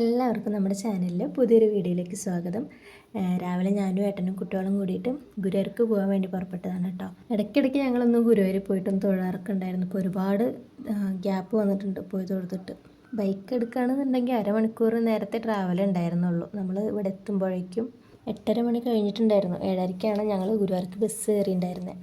എല്ലാവർക്കും നമ്മുടെ ചാനലിൽ പുതിയൊരു വീഡിയോയിലേക്ക് സ്വാഗതം. രാവിലെ ഞാനും ഏട്ടനും കുട്ടികളും കൂടിയിട്ട് ഗുരുവർക്ക് പോകാൻ വേണ്ടി പുറപ്പെട്ടതാണ് കേട്ടോ. ഇടയ്ക്കിടയ്ക്ക് ഞങ്ങളൊന്ന് ഗുരുവായൂർ പോയിട്ടും തൊഴാറൊക്കെ ഇപ്പോൾ ഒരുപാട് ഗ്യാപ്പ് വന്നിട്ടുണ്ട് പോയി തൊഴുതിട്ട്. ബൈക്ക് എടുക്കുകയാണെന്നുണ്ടെങ്കിൽ അരമണിക്കൂർ നേരത്തെ ട്രാവൽ ഉണ്ടായിരുന്നുള്ളൂ. നമ്മൾ ഇവിടെ എത്തുമ്പോഴേക്കും എട്ടര മണി കഴിഞ്ഞിട്ടുണ്ടായിരുന്നു. ഏഴരയ്ക്കാണ് ഞങ്ങൾ ഗുരുവർക്ക് ബസ് കയറിയിട്ടുണ്ടായിരുന്നത്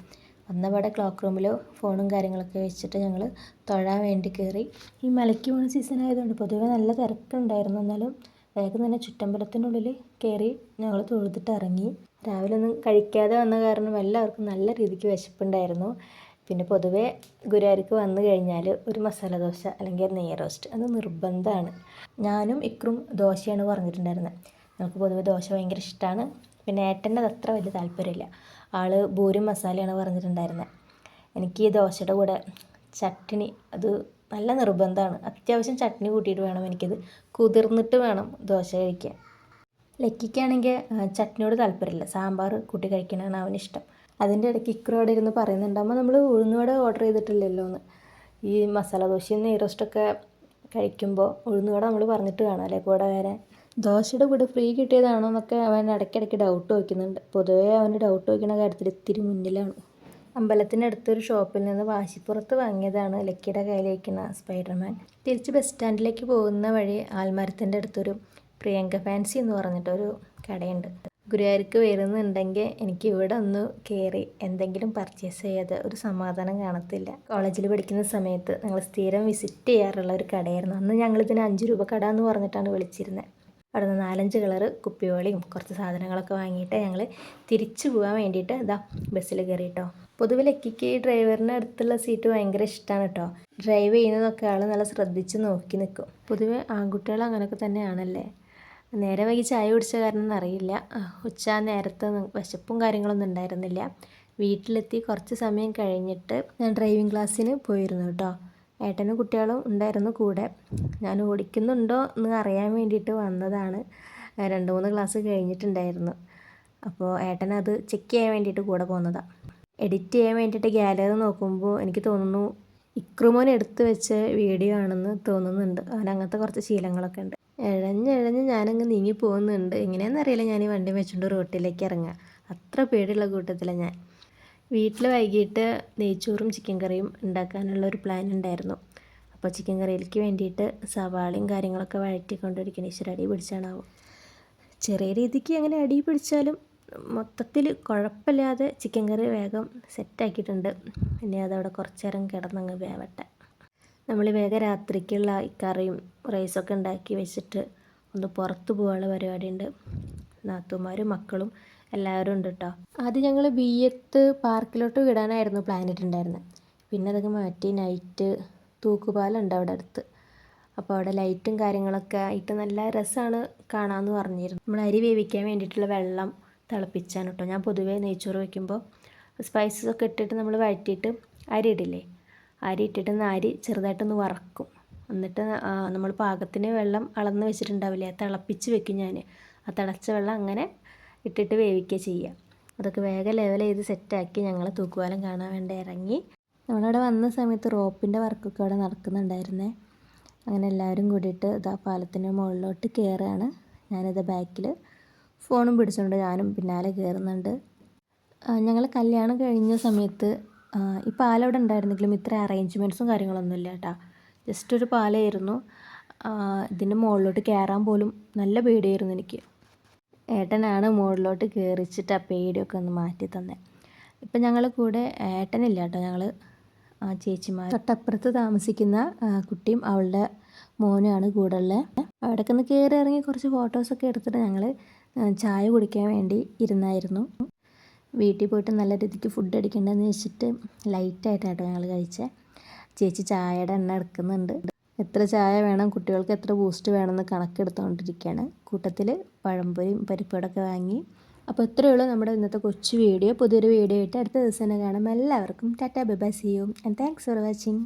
വന്നപാടെ ക്ലോക്ക് റൂമിൽ ഫോണും കാര്യങ്ങളൊക്കെ വെച്ചിട്ട് ഞങ്ങൾ തൊഴാൻ വേണ്ടി കയറി ഈ മലയ്ക്ക് പോകുന്ന സീസൺ ആയതുകൊണ്ട് പൊതുവെ നല്ല തിരക്കുണ്ടായിരുന്നു. എന്നാലും വേഗം തന്നെ ചുറ്റമ്പലത്തിനുള്ളിൽ കയറി ഞങ്ങൾ തൊഴുതിട്ട് ഇറങ്ങി. രാവിലെ ഒന്നും കഴിക്കാതെ വന്ന കാരണം എല്ലാവർക്കും നല്ല രീതിക്ക് വിശപ്പുണ്ടായിരുന്നു. പിന്നെ പൊതുവേ ഗുരുവായൂർക്ക് വന്നു കഴിഞ്ഞാൽ ഒരു മസാല ദോശ അല്ലെങ്കിൽ നെയ്യ് റോസ്റ്റ് അത് നിർബന്ധമാണ് ഞാനും ഇക്രും ദോശയാണ് പറഞ്ഞിട്ടുണ്ടായിരുന്നത് ഞങ്ങൾക്ക് പൊതുവെ ദോശ ഭയങ്കര ഇഷ്ടമാണ് പിന്നെ ഏട്ടന്റെ അത് അത്ര വലിയ താല്പര്യമില്ല. ആൾ ബോരും മസാലയാണ് പറഞ്ഞിട്ടുണ്ടായിരുന്നത് എനിക്ക് ഈ ദോശയുടെ കൂടെ ചട്നി അത് നല്ല നിർബന്ധമാണ് അത്യാവശ്യം ചട്നി കൂട്ടിയിട്ട് വേണം എനിക്കത്. കുതിർന്നിട്ട് വേണം ദോശ കഴിക്കാൻ. ലക്കിക്കാണെങ്കിൽ ചട്നിയോട് താല്പര്യമില്ല സാമ്പാർ കൂട്ടി അവന് അവനിഷ്ടം. അതിന്റെ ഇടയ്ക്ക് ഇക്രോടെ ഇരുന്ന് പറയുന്നുണ്ടാകുമ്പോൾ നമ്മൾ ഉഴുന്നുവട ഓർഡർ ചെയ്തിട്ടില്ലല്ലോ എന്ന് ഈ മസാല ദോശയും നെയ് റോസ്റ്റൊക്കെ കഴിക്കുമ്പോൾ ഉഴുന്നുവട നമ്മൾ പറഞ്ഞിട്ട് കാണാം അല്ലേ? കൂടെ വരാൻ. ദോശയുടെ കൂടെ ഫ്രീ കിട്ടിയതാണോ എന്നൊക്കെ അവൻ ഇടയ്ക്കിടയ്ക്ക് ഡൗട്ട് വയ്ക്കുന്നുണ്ട് പൊതുവേ അവന് ഡൗട്ട് വയ്ക്കുന്ന കാര്യത്തിൽ ഇത്തിരി മുന്നിലാണ്. അമ്പലത്തിനടുത്തൊരു ഷോപ്പിൽ നിന്ന് വാശിപ്പുറത്ത് വാങ്ങിയതാണ് ലക്കിയുടെ കയ്യിലിരിക്കുന്ന സ്പൈഡർമാൻ. തിരിച്ച് ബസ് സ്റ്റാൻഡിലേക്ക് പോകുന്ന വഴി ആൽമരത്തിന്റെ അടുത്തൊരു പ്രിയങ്ക ഫാൻസി എന്ന് പറഞ്ഞിട്ടൊരു കടയുണ്ട്. ഗുരുവായൂർക്ക് വരുന്നുണ്ടെങ്കിൽ എനിക്ക് ഇവിടെ ഒന്ന് കയറി എന്തെങ്കിലും പർച്ചേസ് ചെയ്യാതെ ഒരു സമാധാനം കാണത്തില്ല. കോളേജിൽ പഠിക്കുന്ന സമയത്ത് ഞങ്ങൾ സ്ഥിരം വിസിറ്റ് ചെയ്യാറുള്ള ഒരു കടയായിരുന്നു. അന്ന് ഞങ്ങളിതിന് അഞ്ച് രൂപ കട എന്ന് പറഞ്ഞിട്ടാണ് വിളിച്ചിരുന്നത് അവിടെ നിന്ന് നാലഞ്ച് കളറ് കുപ്പിവളിയും കുറച്ച് സാധനങ്ങളൊക്കെ വാങ്ങിയിട്ട് ഞങ്ങൾ തിരിച്ചു പോകാൻ വേണ്ടിയിട്ട് ഇതാ ബസ്സിൽ കയറി കേട്ടോ പൊതുവെ ലക്കിക്ക് ഡ്രൈവറിന്റെ അടുത്തുള്ള സീറ്റ് ഭയങ്കര ഇഷ്ടമാണ് കേട്ടോ ഡ്രൈവ് ചെയ്യുന്നതൊക്കെ ആൾ നല്ല ശ്രദ്ധിച്ച് നോക്കി നിൽക്കും പൊതുവെ ആൺകുട്ടികൾ അങ്ങനെയൊക്കെ തന്നെയാണല്ലേ? നേരെ വൈകി ചായ കുടിച്ച കാരണം എന്നറിയില്ല. ഉച്ച നേരത്തെ വിശപ്പും കാര്യങ്ങളൊന്നും ഉണ്ടായിരുന്നില്ല. വീട്ടിലെത്തി കുറച്ച് സമയം കഴിഞ്ഞിട്ട് ഞാൻ ഡ്രൈവിംഗ് ക്ലാസ്സിന് പോയിരുന്നു കേട്ടോ ഏട്ടനും കുട്ടികളും ഉണ്ടായിരുന്നു കൂടെ. ഞാൻ ഓടിക്കുന്നുണ്ടോ എന്ന് അറിയാൻ വേണ്ടിയിട്ട് വന്നതാണ്. രണ്ട് മൂന്ന് ക്ലാസ് കഴിഞ്ഞിട്ടുണ്ടായിരുന്നു. അപ്പോൾ ഏട്ടനത് ചെക്ക് ചെയ്യാൻ വേണ്ടിയിട്ട് കൂടെ പോകുന്നതാണ് എഡിറ്റ് ചെയ്യാൻ വേണ്ടിയിട്ട് ഗാലറി നോക്കുമ്പോൾ എനിക്ക് തോന്നുന്നു ഇക്രുമോൻ എടുത്തു വെച്ച വീഡിയോ ആണെന്ന് തോന്നുന്നുണ്ട്. അവൻ അങ്ങനത്തെ കുറച്ച് ശീലങ്ങളൊക്കെ ഉണ്ട്. എഴഞ്ഞെഴഞ്ഞ് ഞാനങ്ങ് നീങ്ങി പോകുന്നുണ്ട് എങ്ങനെയാണെന്നറിയില്ല ഞാൻ ഈ വണ്ടി വെച്ചുകൊണ്ട് റോട്ടിലേക്ക് ഇറങ്ങുക. അത്ര പേടിയുള്ള കൂട്ടത്തിലാണ് ഞാൻ. വീട്ടിൽ വൈകിട്ട് നെയ്ച്ചോറും ചിക്കൻ കറിയും ഉണ്ടാക്കാനുള്ള ഒരു പ്ലാൻ ഉണ്ടായിരുന്നു. അപ്പോൾ ചിക്കൻ കറിയിലേക്ക് വേണ്ടിയിട്ട് സവാളയും കാര്യങ്ങളൊക്കെ വഴറ്റിക്കൊണ്ടിരിക്കണം ഈശ്വര അടി പിടിച്ചാണാവും? ചെറിയ രീതിക്ക് അങ്ങനെ അടി പിടിച്ചാലും മൊത്തത്തിൽ കുഴപ്പമില്ലാതെ ചിക്കൻ കറി വേഗം സെറ്റാക്കിയിട്ടുണ്ട് പിന്നെ അതവിടെ കുറച്ച് നേരം കിടന്നങ്ങ് വേവട്ടെ. നമ്മൾ വേഗം രാത്രിക്കുള്ള കറിയും റൈസൊക്കെ ഉണ്ടാക്കി വെച്ചിട്ട് ഒന്ന് പുറത്ത് പോകാനുള്ള പരിപാടിയുണ്ട്. നാത്തുമാരും മക്കളും എല്ലാവരും ഉണ്ട് കേട്ടോ അത് ഞങ്ങൾ ബി എത്ത് പാർക്കിലോട്ട് വിടാനായിരുന്നു പ്ലാൻ ഇട്ടിട്ടുണ്ടായിരുന്നത് പിന്നെ അതൊക്കെ മാറ്റി നൈറ്റ് തൂക്കുപാലുണ്ട് അവിടെ അടുത്ത്. അപ്പോൾ അവിടെ ലൈറ്റും കാര്യങ്ങളൊക്കെ ആയിട്ട് നല്ല രസമാണ് കാണാമെന്ന് പറഞ്ഞിരുന്നു. നമ്മൾ അരി വേവിക്കാൻ വേണ്ടിയിട്ടുള്ള വെള്ളം തിളപ്പിച്ചാണ് കേട്ടോ. ഞാൻ പൊതുവേ നെയ്ച്ചോറ് വയ്ക്കുമ്പോൾ സ്പൈസസ് ഒക്കെ ഇട്ടിട്ട് നമ്മൾ വഴറ്റിയിട്ട് അരി ഇടില്ലേ? അരി ഇട്ടിട്ട് അരി ചെറുതായിട്ടൊന്ന് വറക്കും. എന്നിട്ട് നമ്മൾ പാകത്തിന് വെള്ളം അളന്ന് വെച്ചിട്ടുണ്ടാവില്ലേ? തിളപ്പിച്ച് വെക്കും ഞാൻ ആ തിളച്ച വെള്ളം അങ്ങനെ ഇട്ടിട്ട് വേവിക്കുക ചെയ്യുക. അതൊക്കെ വേഗം ലെവൽ ചെയ്ത് സെറ്റാക്കി ഞങ്ങൾ തൂക്കുവാലം കാണാൻ വേണ്ടി ഇറങ്ങി. നമ്മളവിടെ വന്ന സമയത്ത് റോപ്പിന്റെ വർക്കൊക്കെ അവിടെ നടക്കുന്നുണ്ടായിരുന്നേ. അങ്ങനെ എല്ലാവരും കൂടിയിട്ട് ഇതാ പാലത്തിന്റെ മുകളിലോട്ട് കയറുകയാണ് ഞാനിത് ബാക്കിൽ ഫോണും പിടിച്ചുകൊണ്ട് ഞാനും പിന്നാലെ കയറുന്നുണ്ട് ഞങ്ങൾ കല്യാണം കഴിഞ്ഞ സമയത്ത് ഈ പാലം അവിടെ ഉണ്ടായിരുന്നെങ്കിലും ഇത്ര അറേഞ്ച്മെന്റ്സും കാര്യങ്ങളൊന്നും ഇല്ല കേട്ടോ ജസ്റ്റ് ഒരു പാലമായിരുന്നു. ഇതിന്റെ മുകളിലോട്ട് കയറാൻ പോലും നല്ല പേടിയായിരുന്നു എനിക്ക്. ഏട്ടനാണ് മുകളിലോട്ട് കയറിച്ചിട്ട് ആ പേടിയൊക്കെ ഒന്ന് മാറ്റി തന്നെ. ഇപ്പം ഞങ്ങൾ കൂടെ ഏട്ടനില്ല കേട്ടോ. ഞങ്ങൾ ആ ചേച്ചിമാർ തൊട്ടപ്പുറത്ത് താമസിക്കുന്ന കുട്ടിയും അവളുടെ മോനുമാണ് കൂടെ ഉള്ളത് അവിടേക്ക് ഒന്ന് കയറി ഇറങ്ങി കുറച്ച് ഫോട്ടോസൊക്കെ എടുത്തിട്ട് ഞങ്ങൾ ചായ കുടിക്കാൻ വേണ്ടി ഇരുന്നായിരുന്നു. വീട്ടിൽ പോയിട്ട് നല്ല രീതിക്ക് ഫുഡ് അടിക്കേണ്ടതെന്ന് വെച്ചിട്ട് ലൈറ്റായിട്ടാട്ടോ ഞങ്ങൾ കഴിച്ചത് ചേച്ചി ചായയുടെ എണ്ണ എടുക്കുന്നുണ്ട്. എത്ര ചായ വേണം കുട്ടികൾക്ക് എത്ര ബൂസ്റ്റ് വേണമെന്ന് കണക്കെടുത്തുകൊണ്ടിരിക്കുകയാണ് കൂട്ടത്തിൽ പഴംപൊരിയും പരിപ്പടൊക്കെ വാങ്ങി. അപ്പോൾ ഇത്രയേ ഉള്ളൂ നമ്മുടെ ഇന്നത്തെ കൊച്ചു വീഡിയോ. പുതിയൊരു വീഡിയോ ആയിട്ട് അടുത്ത ദിവസം തന്നെ കാണാം. എല്ലാവർക്കും tata bye see you and thanks for watching